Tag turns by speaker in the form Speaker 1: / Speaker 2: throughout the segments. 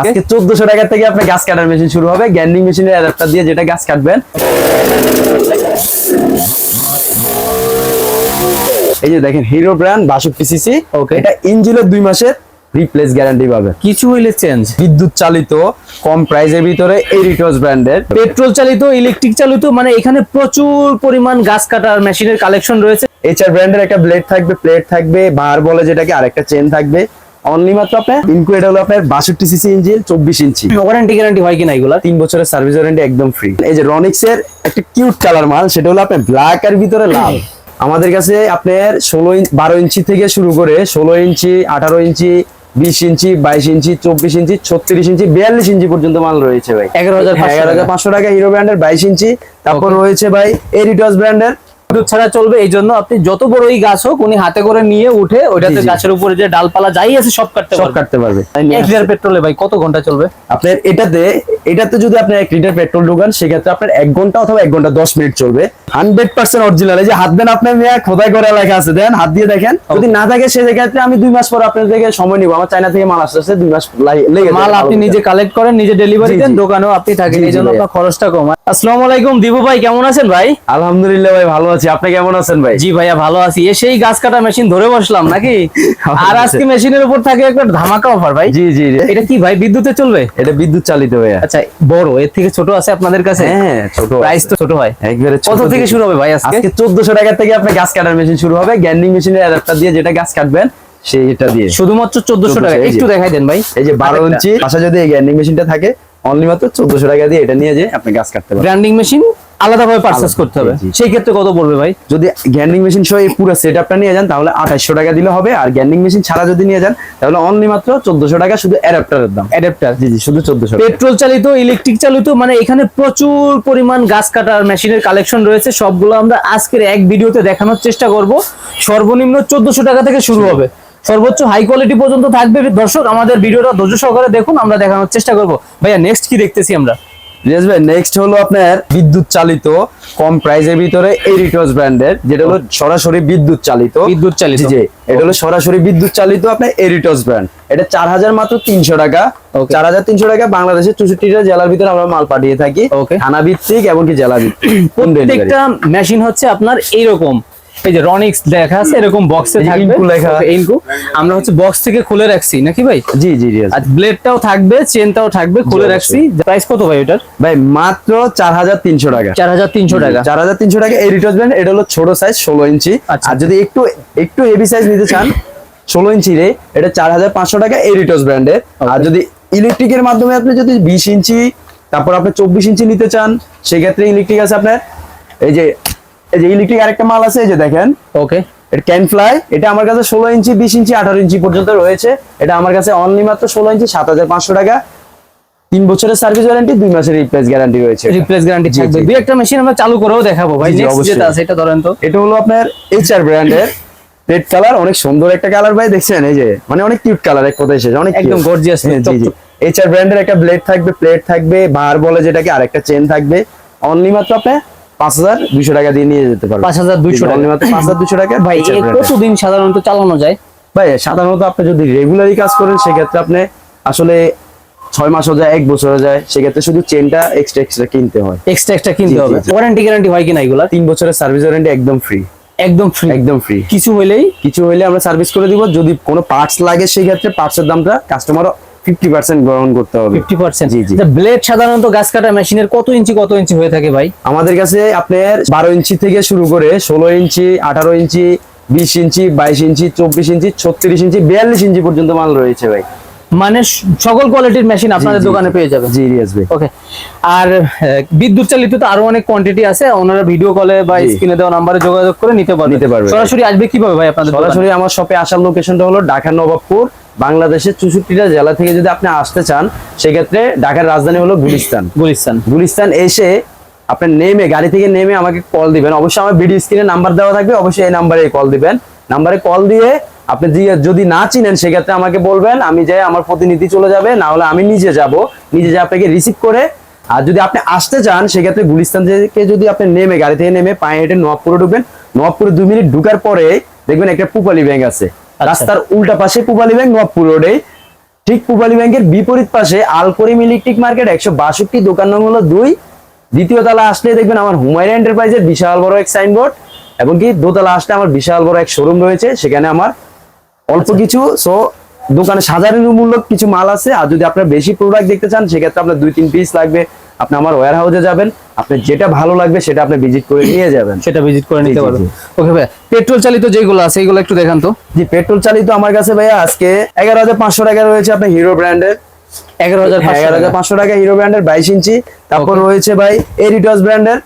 Speaker 1: আজকে চোদ্দশো টাকা থেকে আপনার গাছ কাটার মেশিন শুরু হবে। গ্যান্ডিং মেশিনের অ্যাডাপ্টার দিয়ে যেটা গাছ কাটবেন। এই যে দেখেন হিরো ব্র্যান্ড বাষট্টি সিসি. এটা ইঞ্জিনের দুই মাসের রিপ্লেস গ্যারান্টি পাবে
Speaker 2: কিছু হইলে চেঞ্জ
Speaker 1: বিদ্যুৎ চালিত কম প্রাইসের ভিতরে এরিটস ব্র্যান্ডের
Speaker 2: পেট্রোল চালিত ইলেকট্রিক চালিত মানে এখানে প্রচুর পরিমাণ গাছ কাটার মেশিনের কালেকশন রয়েছে।
Speaker 1: এইচআর ব্র্যান্ডের একটা ব্লেড থাকবে প্লেট থাকবে বার বলে যেটাকে আরেকটা চেন থাকবে। অনলি মাত্র আপনার হলো আপনার বাষট্টি সিসি ইঞ্জিন চব্বিশ ইঞ্চি।
Speaker 2: ওয়ারেন্টি গ্যারান্টি হয় কিনা এগুলা?
Speaker 1: তিন বছরের সার্ভিস ওয়ারেন্টি একদম ফ্রি এই যে রনিক্স এর একটা কিউট কালার মাল সেটা হলো আপনার ব্ল্যাক এর ভিতরে লাল। আমাদের কাছে আপনার ষোলো ইঞ্চ বারো ইঞ্চি থেকে শুরু করে ষোলো ইঞ্চি আঠারো ইঞ্চি বিশ ইঞ্চি বাইশ ইঞ্চি চব্বিশ ইঞ্চি ছত্রিশ ইঞ্চি বিয়াল্লিশ ইঞ্চি পর্যন্ত মাল রয়েছে ভাই।
Speaker 2: 11,500
Speaker 1: এগারো হাজার পাঁচশো টাকা হিরো ব্র্যান্ডের বাইশ ইঞ্চি তারপর রয়েছে ভাই এরিটস ব্র্যান্ডের
Speaker 2: বিদ্যুৎ ছাড়া চলবে এই জন্য আপনি যত বড়ই গাছ হোক উনি হাতে করে নিয়ে উঠে ওইটাতে। গাছের উপরে যে ডালপালা যাই আছে সব কাটতে
Speaker 1: সব কাটতে পারবে।
Speaker 2: এক লিটার পেট্রোলে ভাই কত ঘণ্টা চলবে?
Speaker 1: আপনার এটাতে এটাতে যদি আপনি এক লিটার পেট্রোল ঢোকান সেক্ষেত্রে আপনার এক ঘণ্টা অথবা এক ঘণ্টা দশ মিনিট চলবে। হান্ড্রেড পার্সেন্ট অরিজিনাল এই যে হাত দেন আপনার মেয়ে খোদাই করে লেখা আছে। দেন হাত দিয়ে দেখেন যদি না থাকে সেক্ষেত্রে আমি দুই মাস পর আপনার থেকে সময় নিবো। আমার চায়না থেকে মাল আসতে আসতে দুই মাস লেগে
Speaker 2: মাল আপনি নিজে কালেক্ট করেন নিজে ডেলিভারি দেন দোকানেও আপনি থাকেন। এই জন্য আপনার খরচটা কম। আসসালামু আলাইকুম দিবু ভাই কেমন আছেন ভাই?
Speaker 1: আলহামদুলিল্লাহ ভাই ভালো আছি। আপনি কেমন আছেন ভাই?
Speaker 2: জি ভাইয়া ভালো আছি। সেই গাছ কাটা মেশিন ধরে বসলাম নাকি? আর আজকে মেশিনের উপর থাকে একটা ধামাকা অফার ভাই।
Speaker 1: জি জি জি।
Speaker 2: এটা কি ভাই বিদ্যুতে চলবে?
Speaker 1: এটা বিদ্যুৎ চালিত ভাইয়া।
Speaker 2: আচ্ছা বড় এর থেকে ছোট আছে আপনাদের কাছে?
Speaker 1: হ্যাঁ ছোট
Speaker 2: প্রাইস তো ছোট হয়
Speaker 1: একবারে
Speaker 2: কত থেকে শুরু হবে ভাই আজকে?
Speaker 1: আজকে চোদ্দশো টাকা থেকে আপনি গাছ কাটার মেশিন শুরু হবে। গ্যান্ডিং মেশিনের অ্যাডাপ্টার দিয়ে যেটা গাছ কাটবেন সেইটা দিয়ে।
Speaker 2: শুধুমাত্র চোদ্দশো
Speaker 1: 1400
Speaker 2: টাকা। একটু দেখাই দেন ভাই।
Speaker 1: এই যে বারো
Speaker 2: আরেকটা।
Speaker 1: ইঞ্চি পাশে যদি এই গ্যান্ডিং মেশিনটা থাকে অনলি মাত্র চোদ্দশো টাকা দিয়ে এটা নিয়ে যে আপনি গাছ কাটতে পারবেন।
Speaker 2: গ্রাইন্ডিং মেশিন আলাদাভাবে পারচেজ করতে হবে। সেই ক্ষেত্রে কত পড়বে ভাই?
Speaker 1: যদি গ্যান্ডিং মেশিন সহ এই পুরো সেট আপটা নিয়ে যান তাহলে আঠাশশো টাকা দিলে হবে। আর গ্যান্ডিং মেশিন ছাড়া যদি নিয়ে যান তাহলে অনলি মাত্র চোদ্দশো টাকা শুধু অ্যাডাপ্টারের দাম।
Speaker 2: অ্যাডাপ্টার
Speaker 1: জি জি শুধু চোদ্দশো
Speaker 2: পেট্রোল চালিত ইলেকট্রিক চালিত মানে এখানে প্রচুর পরিমাণ গাছ কাটার মেশিনের কালেকশন রয়েছে। সবগুলো আমরা আজকের এক ভিডিওতে দেখানোর চেষ্টা করব। সর্বনিম্ন চোদ্দশো টাকা থেকে শুরু হবে। সর্বোচ্চ হাই কোয়ালিটি পর্যন্ত থাকবে। দর্শক আমাদের ভিডিওটা ধৈর্য সহকারে দেখুন আমরা দেখানোর চেষ্টা করব। ভাইয়া নেক্সট কি দেখতেছি আমরা?
Speaker 1: রিয়াজ ভাই নেক্সট হলো আপনার বিদ্যুৎ চালিত কম প্রাইসের ভিতরে এরিটস ব্র্যান্ডের যেটা হলো সরাসরি বিদ্যুৎ চালিত।
Speaker 2: বিদ্যুৎ চালিত।
Speaker 1: জি, জি এটা হলো সরাসরি বিদ্যুৎ চালিত আপনার এরিটস ব্র্যান্ড এটা চার হাজার মাত্র তিনশো টাকা. চার হাজার তিনশো টাকা বাংলাদেশের চৌষট্টিটা জেলার ভিতরে আমরা মাল পাঠিয়ে থাকি. থানা ভিত্তিক এমনকি জেলা ভিত্তিক
Speaker 2: প্রত্যেকটা মেশিন হচ্ছে আপনার এইরকম এই যে রনিক্স লেখা আছে এরকম বক্সে
Speaker 1: এই
Speaker 2: থাকবে।
Speaker 1: লেখা।
Speaker 2: ইনকু আমরা হচ্ছে বক্স থেকে খুলে রাখছি নাকি ভাই?
Speaker 1: জি জি রিয়াজ
Speaker 2: আর ব্লেডটাও থাকবে চেনটাও থাকবে খুলে রাখছি। প্রাইস কত ভাই ওটার
Speaker 1: ভাই মাত্র চার হাজার তিনশো টাকা।
Speaker 2: চার হাজার তিনশো টাকা।
Speaker 1: চার হাজার তিনশো টাকা। এরিটস ব্র্যান্ড এটা হলো ছোট সাইজ ষোলো ইঞ্চি।
Speaker 2: আচ্ছা।
Speaker 1: আর যদি একটু একটু হেভি সাইজ নিতে চান ষোলো ইঞ্চি রে এটা চার হাজার পাঁচশো টাকা এরিটস ব্র্যান্ডের আর যদি ইলেকট্রিকের মাধ্যমে আপনি যদি বিশ ইঞ্চি তারপর আপনি চব্বিশ ইঞ্চি নিতে চান সেক্ষেত্রে ইলেকট্রিক আছে আপনার এই যে এই যে ইলেকট্রিক আরেকটা মাল আছে এই যে দেখেন।
Speaker 2: ওকে
Speaker 1: এটা ক্যান ফ্লাই এটা আমার কাছে ষোলো ইঞ্চি বিশ ইঞ্চি আঠারো ইঞ্চি পর্যন্ত রয়েছে। এটা আমার কাছে অনলি মাত্র ষোলো ইঞ্চি সাত হাজার পাঁচশো টাকা। তিন বছরের সার্ভিস ওয়ারেন্টি দুই মাসের রিপ্লেস গ্যারান্টি রয়েছে।
Speaker 2: রিপ্লেস গ্যারান্টি থাকবে। দুই একটা মেশিন আমরা চালু করেও দেখাবো ভাই। নেক্সট যেটা আছে এটা ধরেন তো।
Speaker 1: এটা হলো আপনার এইচআর ব্র্যান্ডের রেড কালার অনেক সুন্দর একটা কালার ভাই দেখছেন? এই যে মানে অনেক কিউট কালার এক কথায় শেষ অনেক
Speaker 2: একদম gorgeous,
Speaker 1: জি জি।
Speaker 2: চকচক।
Speaker 1: এইচআর ব্র্যান্ডের একটা ব্লেড থাকবে প্লেট থাকবে বার বলে যেটাকে আরেকটা চেন থাকবে। অনলি মাত্র আপনি পাঁচ হাজার দুইশো টাকা দিয়ে নিয়ে যেতে পারবেন
Speaker 2: 5,200 টাকা।
Speaker 1: পাঁচ হাজার টাকা
Speaker 2: ভাই। কতদিন সাধারণত চালানো যায়?
Speaker 1: ভাই সাধারণত আপনি যদি রেগুলারই কাজ করেন সেক্ষেত্রে আপনি আসলে ছয় মাসও যায় এক বছরও যায় সেক্ষেত্রে শুধু চেনটা এক্সট্রা এক্সট্রা কিনতে হয়।
Speaker 2: এক্সট্রা এক্সট্রা কিনতে হবে। ওয়ারেন্টি গ্যারান্টি হয় কিনা এগুলা?
Speaker 1: তিন বছরের সার্ভিস ওয়ারেন্টি একদম ফ্রি
Speaker 2: একদম ফ্রি
Speaker 1: একদম ফ্রি
Speaker 2: কিছু হইলেই?
Speaker 1: কিছু হইলে আমরা সার্ভিস করে দিব। যদি কোনো পার্টস লাগে সেই ক্ষেত্রে পার্টসের দামটা কাস্টমার ফিফটি পার্সেন্ট গ্রহণ করতে হবে।
Speaker 2: Fifty percent.
Speaker 1: জি, জি।
Speaker 2: ব্লেড সাধারণত গাছ কাটা মেশিনের কত ইঞ্চি কত ইঞ্চি হয়ে থাকে ভাই?
Speaker 1: আমাদের কাছে আপনার বারো ইঞ্চি থেকে শুরু করে ষোলো ইঞ্চি আঠারো ইঞ্চি বিশ ইঞ্চি বাইশ ইঞ্চি চব্বিশ ইঞ্চি ছত্রিশ ইঞ্চি বিয়াল্লিশ ইঞ্চি পর্যন্ত মাল রয়েছে ভাই।
Speaker 2: মানে সকল কোয়ালিটির মেশিন আপনাদের দোকানে পেয়ে যাবে
Speaker 1: জি রিয়াজ ভাই
Speaker 2: ওকে আর বিদ্যুৎ চালিত তো আরও অনেক কোয়ান্টিটি আছে। ওনারা ভিডিও কলে বা। স্ক্রিনে দেওয়া নাম্বারে যোগাযোগ করে নিতে পারবে।
Speaker 1: নিতে পারবে।
Speaker 2: সরাসরি আসবে কীভাবে ভাই আপনাদের
Speaker 1: সরাসরি আমার শপে আসার লোকেশনটা হলো ঢাকা নবাবপুর বাংলাদেশের চৌষট্টিটা জেলা থেকে যদি আপনি আসতে চান সেক্ষেত্রে ঢাকার রাজধানী হলো গুলিস্তান।
Speaker 2: গুলিস্তান।
Speaker 1: গুলিস্তান এসে আপনি নেমে গাড়ি থেকে নেমে আমাকে কল দিবেন। অবশ্যই আমার ভিডিও স্ক্রিনে নাম্বার দেওয়া থাকবে অবশ্যই এই নাম্বারে কল দিবেন। নাম্বারে কল দিয়ে আপনি দিয়ে যদি না চিনেন সেক্ষেত্রে আমাকে বলবেন আমি যাই আমার প্রতিনিধি চলে যাবে না হলে আমি নিজে যাব। নিজে যে আপনাকে রিসিভ করে আর যদি আপনি আসতে চান সেক্ষেত্রে গুলিস্তান থেকে যদি আপনি নেমে গাড়ি থেকে নেমে পায়ে হেঁটে নবাবপুরে ঢুকবেন। নবাবপুরে দুই মিনিট ঢুকার পরে দেখবেন একটা পুপালি ব্যাংক আছে। রাস্তার উল্টা পাশে পুপালি ব্যাংক নবাবপুর রোডে ঠিক পূবালী ব্যাংকের বিপরীত পাশে আলকরিম ইলেকট্রিক মার্কেট একশো বাষট্টি দোকান নং হলো দুই। দ্বিতীয় তলা আসলে দেখবেন আমার হুমায়ুন এন্টারপ্রাইজের বিশাল বড় এক সাইনবোর্ড এবং কি দোতলা আসলে আমার বিশাল বড় এক শোরুম রয়েছে সেখানে আমার অল্প কিছু সো দোকানে সাধারণ মূল্য কিছু মাল আছে। আর যদি আপনার বেশি প্রোডাক্ট দেখতে চান সেক্ষেত্রে আপনার দুই তিন পিস লাগবে। আপনি আমার ওয়্যার হাউসে যাবেন আপনি যেটা ভালো লাগবে সেটা আপনি ভিজিট করে নিয়ে যাবেন।
Speaker 2: সেটা ভিজিট করে নিতে পারবেন। ওকে ভাই পেট্রোল চালিত যেগুলো আছে এগুলো একটু দেখান তো।
Speaker 1: জি পেট্রোল চালিত আমার কাছে ভাইয়া আজকে এগারো হাজার পাঁচশো টাকা রয়েছে আপনার হিরো ব্র্যান্ডের
Speaker 2: এগারো হাজার
Speaker 1: এগারো হাজার পাঁচশো টাকা হিরো ব্র্যান্ডের বাইশ ইঞ্চি। তারপর রয়েছে ভাই এরিটস ব্র্যান্ডের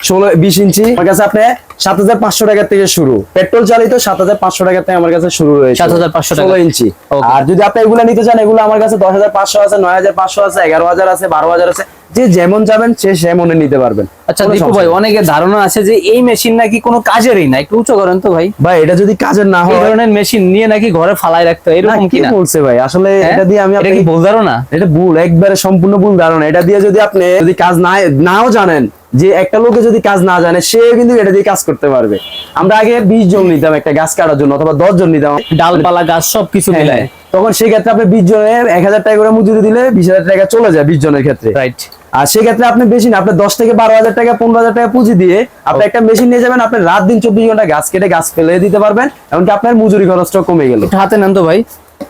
Speaker 1: ষোলো বিশ ইঞ্চি। আমার কাছে আপনি সাত হাজার পাঁচশো টাকা থেকে শুরু। পেট্রোল চালিত সাত হাজার পাঁচশো টাকা থেকে আমার কাছে শুরু রয়েছে।
Speaker 2: 7,500 টাকা।
Speaker 1: ষোলো ইঞ্চি. আর যদি আপনি এগুলো নিতে চান এগুলো আমার কাছে দশ হাজার পাঁচশো আছে নয় হাজার পাঁচশো আছে এগারো হাজার আছে বারো হাজার আছে যে যেমন যাবেন সে সেমনে নিতে পারবেন।
Speaker 2: আচ্ছা দীপু ভাই
Speaker 1: নেই।
Speaker 2: অনেকের ধারণা আছে যে এই মেশিন নাকি কোনো কাজেরই না। একটু উঁচু করেন তো ভাই।
Speaker 1: ভাই এটা যদি কাজের না হয়
Speaker 2: ধরনের মেশিন নিয়ে নাকি ঘরে ফালাই রাখতে হয় এরকম
Speaker 1: কি বলছে ভাই? আসলে
Speaker 2: হ্যাঁ?
Speaker 1: এটা দিয়ে আমি আপনাকে
Speaker 2: ভুল ধারণা?
Speaker 1: এটা ভুল একবারে সম্পূর্ণ ভুল ধারণা। এটা দিয়ে যদি আপনি যদি কাজ না নাও জানেন যে একটা লোকে যদি কাজ না জানে সে কিন্তু এটা দিয়ে কাজ করতে পারবে। আমরা আগে বিশ জন নিতাম একটা গাছ কাটার জন্য অথবা দশ জন নিতাম।
Speaker 2: ডালপালা গাছ সবকিছু
Speaker 1: হ্যাঁ,
Speaker 2: মিলায়।
Speaker 1: হ্যাঁ। তখন সেই ক্ষেত্রে আপনি বিশ জনের এক হাজার টাকা করে মজুরি দিলে বিশ হাজার টাকা চলে যায় বিশ জনের ক্ষেত্রে।
Speaker 2: রাইট
Speaker 1: আর সেক্ষেত্রে আপনি বেশি না আপনি দশ থেকে বারো হাজার টাকা পনেরো হাজার টাকা পুঁজি দিয়ে আপনি একটা মেশিন নিয়ে যাবেন আপনি রাত দিন চব্বিশ ঘণ্টা গাছ কেটে গাছ ফেলে দিতে পারবেন এমনকি আপনার মজুরি খরচটাও কমে গেল।
Speaker 2: হাতে নেন তো ভাই।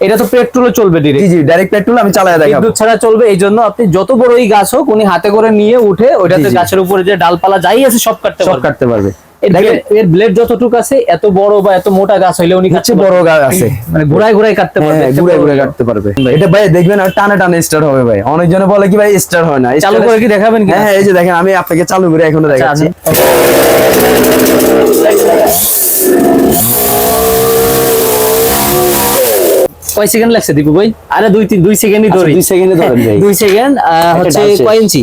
Speaker 2: এটা তো পেট্রোলে চলবে ডিরেক্ট
Speaker 1: জি ডাইরেক্ট পেট্রোল আমি চালাই দেখাবো।
Speaker 2: বিদ্যুৎ ছাড়া চলবে এই জন্য আপনি যত বড়ই গাছ হোক উনি হাতে করে নিয়ে উঠে ওইটাতে। গাছের উপরে যে ডালপালা যাই আছে সব কাটতে
Speaker 1: সব কাটতে পারবে।
Speaker 2: এর ব্লেড যতটুকু আছে এত বড় বা এত মোটা গাছ হইলে উনি কাটতে
Speaker 1: বড় গাছ আছে।
Speaker 2: মানে কাটতে
Speaker 1: হ্যাঁ,
Speaker 2: পারবে
Speaker 1: কাটতে পারবে। এটা ভাই দেখবেন আর টানে টানে স্টার্ট হবে ভাই। অনেকজনে বলে কি ভাই স্টার্ট হয় না।
Speaker 2: চালু করে কি দেখাবেন কি
Speaker 1: হ্যাঁ হ্যাঁ এই যে দেখেন আমি আপনাকে চালু করে এখনও দেখাচ্ছি।
Speaker 2: কয় সেকেন্ড লাগছে দীপু ভাই? আরে দুই তিন দুই সেকেন্ডই
Speaker 1: আচ্ছা,
Speaker 2: ধরি।
Speaker 1: দুই সেকেন্ডে ধরেন ভাই।
Speaker 2: দুই সেকেন্ড হচ্ছে। কয় ইঞ্চি?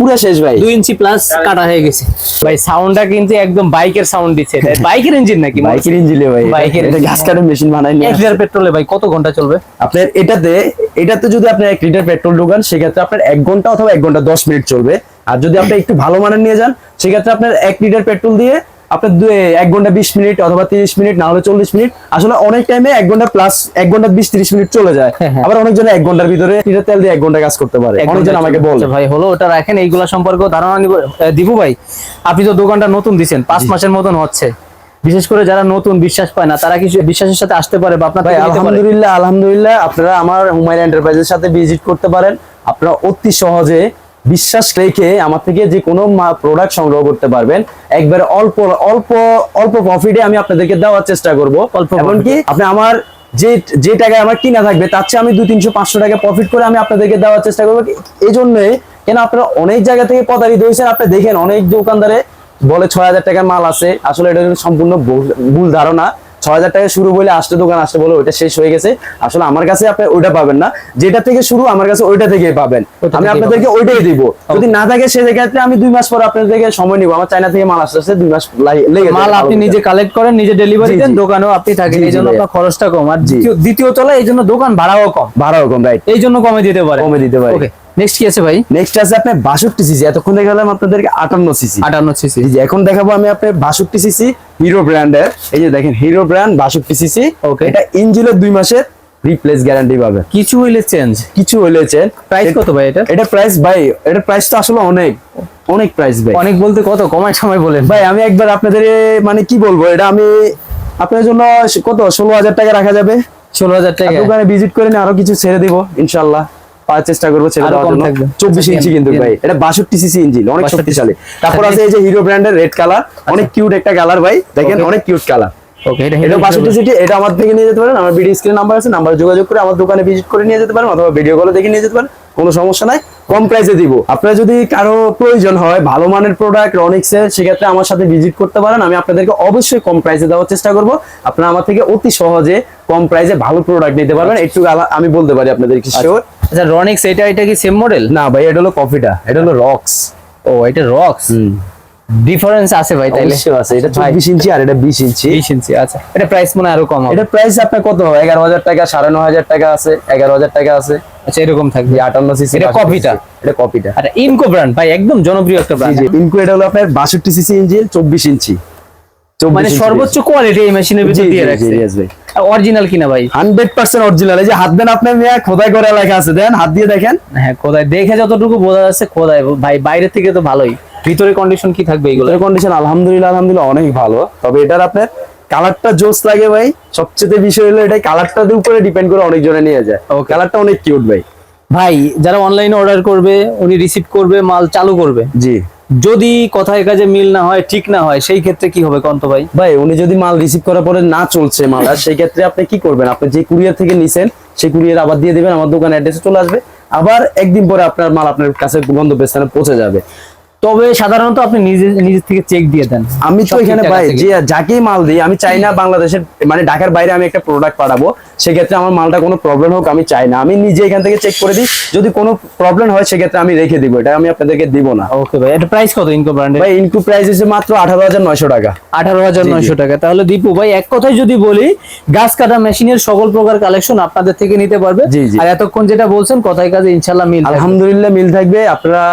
Speaker 1: পুরো শেষ ভাই।
Speaker 2: দুই ইঞ্চি প্লাস কাটা হয়ে গেছে। ভাই সাউন্ডটা কিন্তু একদম বাইকের সাউন্ড দিচ্ছে। বাইকের ইঞ্জিন নাকি
Speaker 1: বাইকের ইঞ্জিনে ভাই
Speaker 2: বাইকের
Speaker 1: এটা
Speaker 2: engine।
Speaker 1: কাটার মেশিন বানাই নিয়ে
Speaker 2: এক লিটার পেট্রোলে ভাই কত ঘণ্টা চলবে?
Speaker 1: আপনার এটাতে এটাতে যদি আপনি এক লিটার পেট্রোল ঢোকান সেক্ষেত্রে আপনার এক ঘণ্টা অথবা এক ঘণ্টা দশ মিনিট চলবে। আর যদি আপনি একটু ভালো মানের নিয়ে যান সেক্ষেত্রে আপনার এক লিটার পেট্রোল দিয়ে আপনার এক ঘণ্টা বিশ মিনিট অথবা তিরিশ মিনিট না হলে চল্লিশ মিনিট। আসলে অনেক টাইমে এক ঘণ্টা প্লাস এক ঘণ্টা বিশ তিরিশ মিনিট চলে যায়।
Speaker 2: হ্যাঁ, হ্যাঁ।
Speaker 1: আবার অনেকজন এক ঘণ্টার ভিতরে লিটার তেল দিয়ে এক ঘণ্টা কাজ করতে পারে। অনেকজন আমাকে
Speaker 2: চলবে।
Speaker 1: বলে।
Speaker 2: আচ্ছা ভাই হলো ওটা রাখেন। এইগুলা সম্পর্কে ধারণা নিব। দিবু ভাই আপনি তো দোকানটা নতুন দিচ্ছেন পাঁচ মাসের মতন হচ্ছে। বিশেষ করে যারা নতুন বিশ্বাস পায় না তারা কিছু বিশ্বাসের সাথে আসতে পারে বা আপনার?
Speaker 1: আলহামদুলিল্লাহ আলহামদুলিল্লাহ আপনারা আমার হুমায়ুন এন্টারপ্রাইজের সাথে ভিজিট করতে পারেন। আপনারা অতি সহজে বিশ্বাস রেখে আমার থেকে যে কোনো প্রোডাক্ট সংগ্রহ করতে পারবেন। একবারে অল্প অল্প অল্প প্রফিটে আমি আপনাদেরকে দেওয়ার চেষ্টা করব।
Speaker 2: অল্প
Speaker 1: এমনকি আপনি আমার যে যে টাকায় আমার কিনা থাকবে তার চেয়ে আমি দুই তিনশো পাঁচশো টাকা প্রফিট করে আমি আপনাদেরকে দেওয়ার চেষ্টা করব। এই জন্যই কেন আপনারা অনেক জায়গা থেকে প্রতারিত হয়েছেন? আপনি দেখেন অনেক দোকানদারে বলে ছয় হাজার টাকার মাল আছে। আসলে এটা সম্পূর্ণ ভুল ধারণা। ছয় হাজার টাকা শুরু বলে আসতে দোকান আসতে বলে ওইটা শেষ হয়ে গেছে। আসলে আমার কাছে আপনি ওইটা পাবেন না। যেটা থেকে শুরু আমার কাছে ওইটা থেকে পাবেন। আমি আপনাদেরকে ওইটাই দিব। যদি না থাকে সে ক্ষেত্রে আমি দুই মাস পর আপনাদের থেকে সময় নিব। আমার চায়না থেকে মাল আসতে দুই মাস লেগে
Speaker 2: মাল আপনি নিজে কালেক্ট করেন নিজে ডেলিভারি দেন। দোকানেও আপনি থাকেন। এই জন্য আপনার খরচটা কম। আর দ্বিতীয় দ্বিতীয় তলা এই জন্য দোকান ভাড়াও কম।
Speaker 1: ভাড়াও কম রাইট
Speaker 2: এই জন্য কমে দিতে পারে।
Speaker 1: কমে দিতে পারি।
Speaker 2: ওকে নেক্সট কি আছে ভাই?
Speaker 1: নেক্সট আছে আপনার বাষট্টি সিসি এতক্ষণ দেখালাম আপনাদেরকে আটান্ন সিসি
Speaker 2: আটান্ন সিসি
Speaker 1: জি, এখন দেখাবো আমি আপনার বাষট্টি সিসি হিরো ব্র্যান্ডের এই যে দেখেন হিরো ব্র্যান্ড বাষট্টি সিসি
Speaker 2: Okay.
Speaker 1: এটা ইঞ্জিনের দুই মাসের রিপ্লেস গ্যারান্টি পাবে।
Speaker 2: কিছু হইলে চেঞ্জ
Speaker 1: কিছু হলেছে
Speaker 2: প্রাইস কত ভাই এটা
Speaker 1: এটা প্রাইস ভাই এটা প্রাইস তো আসলে অনেক। অনেক প্রাইস ভাই।
Speaker 2: অনেক বলতে কত? কমায় সময় বলেন।
Speaker 1: ভাই আমি একবার আপনাদের মানে কি বলব এটা আমি আপনার জন্য কত? ষোলো হাজার টাকা রাখা যাবে।
Speaker 2: ষোলো হাজার টাকা।
Speaker 1: দোকানে ভিজিট করে আরও কিছু ছেড়ে দিব ইনশাল্লাহ। পাওয়ার চেষ্টা করব। চব্বিশ
Speaker 2: আচ্ছা,
Speaker 1: ইঞ্চি কিন্তু ভাই এটা বাষট্টি সিসি ইঞ্জিন অনেক শক্তিশালী। তারপর
Speaker 2: আচ্ছা,
Speaker 1: আছে এই যে হিরো ব্র্যান্ডের রেড কালার অনেক কিউট একটা কালার ভাই। দেখেন অনেক কিউট কালার
Speaker 2: ওকে এটা
Speaker 1: এটা বাষট্টি সিটি এটা আমার থেকে নিয়ে যেতে পারেন আমার ভিডিও স্ক্রিন নাম্বার আছে নাম্বার যোগাযোগ করে আমার দোকানে ভিজিট করে নিয়ে যেতে পারেন অথবা ভিডিও কলে দেখে নিয়ে যেতে পারেন কোনো সমস্যা নাই। কম প্রাইসে দিব। আপনার যদি কারও প্রয়োজন হয় ভালো মানের প্রোডাক্ট রনিক্সের সেক্ষেত্রে আমার সাথে ভিজিট করতে পারেন আমি আপনাদেরকে অবশ্যই কম প্রাইসে দেওয়ার চেষ্টা করব। আপনারা আমার থেকে অতি সহজে কম প্রাইসে ভালো প্রোডাক্ট নিতে পারবেন। একটু আমি বলতে পারি আপনাদেরকে শিওর
Speaker 2: আচ্ছা রনিক্স এটা এটা কি সেম মডেল
Speaker 1: না ভাই এটা হলো কফিটা এটা হলো রক্স
Speaker 2: ও এটা রক্স ডিফারেন্স আছে ভাই তাইলে।
Speaker 1: অবশ্যই আছে এটা চব্বিশ ইঞ্চি আর এটা বিশ ইঞ্চি।
Speaker 2: 20 ইঞ্চি আচ্ছা। এটা প্রাইস মনে আরও কম হবে।
Speaker 1: এটা প্রাইস আপনার কত এগারো হাজার টাকা সাড়ে ন হাজার টাকা আছে এগারো হাজার টাকা আছে।
Speaker 2: আচ্ছা এরকম থাকবে।
Speaker 1: এই আটান্ন সিসি
Speaker 2: এটা কপিটা?
Speaker 1: এটা কপিটা
Speaker 2: আচ্ছা ইনকো ব্র্যান্ড ভাই একদম জনপ্রিয় একটা ব্র্যান্ড
Speaker 1: ইনকো এটা হলো আপনার বাষট্টি সিসি ইঞ্জিন চব্বিশ ইঞ্চি। চব্বিশ
Speaker 2: মানে
Speaker 1: ইঞ্চি
Speaker 2: সর্বোচ্চ কোয়ালিটি এই মেশিনের ভিতর দিয়ে রাখছে। অরিজিনাল কিনা ভাই?
Speaker 1: হান্ড্রেড পার্সেন্ট অরিজিনাল এই যে হাত দেন আপনি মেয়ে খোদাই করে লেখা আছে। দেন হাত দিয়ে দেখেন।
Speaker 2: হ্যাঁ খোদাই। দেখে যতটুকু বোঝা যাচ্ছে খোদাই। ভাই বাইরে থেকে তো ভালোই। ভিতরে কন্ডিশন কি থাকবে এগুলো?
Speaker 1: কন্ডিশন আলহামদুলিল্লাহ আলহামদুলিল্লাহ অনেক ভালো। তবে এটার আপনার কালারটা জোস লাগে ভাই। সবচেয়ে বিষয় হলো এটা কালারটার উপরে ডিপেন্ড করে অনেক জনে নিয়ে যায়। ও কালারটা অনেক কিউট ভাই।
Speaker 2: ভাই যারা অনলাইনে অর্ডার করবে উনি রিসিভ করবে মাল চালু করবে।
Speaker 1: জি।
Speaker 2: যদি কথায় কাজে মিল না হয়, ঠিক না হয়, সেই ক্ষেত্রে কি হবে কন্ত ভাই?
Speaker 1: ভাই, উনি যদি মাল রিসিভ করার পরে না চলছে মাল, আর সেই ক্ষেত্রে আপনি কি করবেন? আপনি যে কুরিয়ার থেকে নিছেন সেই কুরিয়ার আবার দিয়ে দেবেন, আমার দোকানে অ্যাড্রেসে চলে আসবে। আবার একদিন পরে আপনার মাল আপনার কাছে গন্তব্যস্থানে পৌঁছে যাবে।
Speaker 2: তবে সাধারণত আপনি নিজে নিজে থেকে চেক দিয়ে দেন।
Speaker 1: আমি তো এখানে ভাই? যে যাকেই মাল দিই আমি চাই না বাংলাদেশের মানে ঢাকার বাইরে আমি একটা প্রোডাক্ট পাঠাবো সেক্ষেত্রে আমার মালটা কোনো প্রবলেম হোক আমি চাই না। আমি নিজে এখান থেকে চেক করে দিই যদি কোনো প্রবলেম হয় সেক্ষেত্রে আমি রেখে দিব এটা আমি আপনাদেরকে দিব না।
Speaker 2: ওকে ভাই এটা প্রাইস কত ইনকো ব্র্যান্ডের
Speaker 1: ভাই ইনকো প্রাইস হচ্ছে মাত্র আঠারো হাজার নয়শো টাকা।
Speaker 2: আঠারো হাজার নয়শো টাকা। তাহলে দীপু ভাই এক কথায় যদি বলি গাছ কাটা মেশিনের সকল প্রকার কালেকশন আপনাদের থেকে নিতে পারবে। আর এতক্ষণ যেটা বলছেন কথায় কাজে ইনশাল্লাহ মিল
Speaker 1: আলহামদুলিল্লাহ মিল থাকবে। আপনারা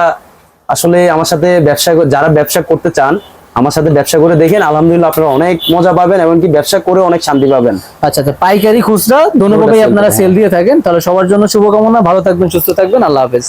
Speaker 1: আসলে আমার সাথে ব্যবসা যারা ব্যবসা করতে চান আমার সাথে ব্যবসা করে দেখেন আলহামদুলিল্লাহ আপনারা অনেক মজা পাবেন এমনকি ব্যবসা করে অনেক শান্তি পাবেন।
Speaker 2: আচ্ছা তো পাইকারি খুচরা দোনোভাবেই
Speaker 1: sell
Speaker 2: আপনারা সেল দিয়ে থাকেন। তাহলে সবার জন্য শুভকামনা ভালো থাকবেন সুস্থ থাকবেন আল্লাহ হাফেজ।